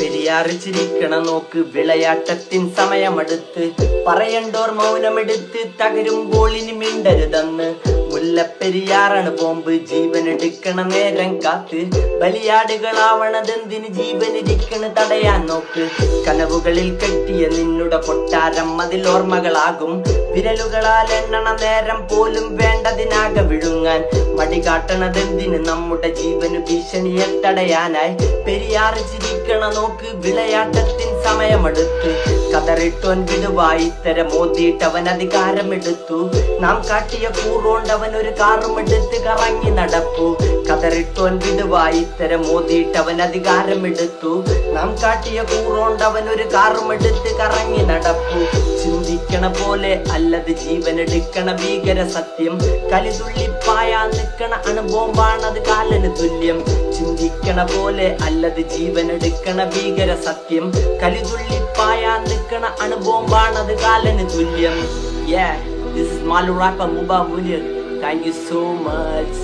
പെരിയാറിച്ചിരിക്കണ നോക്ക് വിളയാട്ടത്തിൻ സമയമെടുത്ത്. പറയണ്ടോർ മൗനമെടുത്ത് തകരും ബോളിന് മിണ്ടരുതെന്ന്. മുല്ലപ്പെരിയാറാണ് ബോംബ്. ജീവനെടുക്കണ നേരം കാത്ത്. ബലിയാടുകളാവണതെന്തിന്? ജീവനിരിക്കണ് തടയാൻ നോക്ക്. കനവുകളിൽ കെട്ടിയ നിന്നുടെ കൊട്ടാരം അതിൽ ഓർമ്മകളാകും. വിരലുകളാൽ എണ്ണണ നേരം പോലും വേണ്ടതിനാകെ വിഴുങ്ങാൻ. മടി കാട്ടണതെന്തിന് നമ്മുടെ ജീവന് ഭീഷണിയെ തടയാനായി. പെരിയാറ് ചിരിക്കണ നോക്ക്. വിളയാട്ടത്തിൻ സമയമെടുത്ത്. കതറിട്ടോൻ വായിത്തര അധികാരം അധികാരമെടുത്തു. നാം കാട്ടിയ കൂറോണ്ടവൻ ഒരു കാറും എടുത്ത് കറങ്ങി നടപ്പു. കതറിട്ടോൻ വായിത്തര അധികാരം അധികാരമെടുത്തു. നാം കാട്ടിയ കൂറോണ്ടവൻ ഒരു കാറും എടുത്ത് കറങ്ങി നടപ്പു. ചിന്തിക്കണ പോലെ അല്ലത് ജീവനെടുക്കണ ഭീകര സത്യം കലിതുള്ളിപ്പായ നിൽക്കണ അണുബോംബാണത് കാലന് തുല്യം. ചിന്തിക്കണ പോലെ അല്ലത് ജീവനെടുക്കണ ഭീകര സത്യം കലിതുള്ളിപ്പായാ നിൽക്കണ അണുബോംബാണത് കാലന് തുല്യം Yeah, this is Malu Muba Munir. Thank you so much.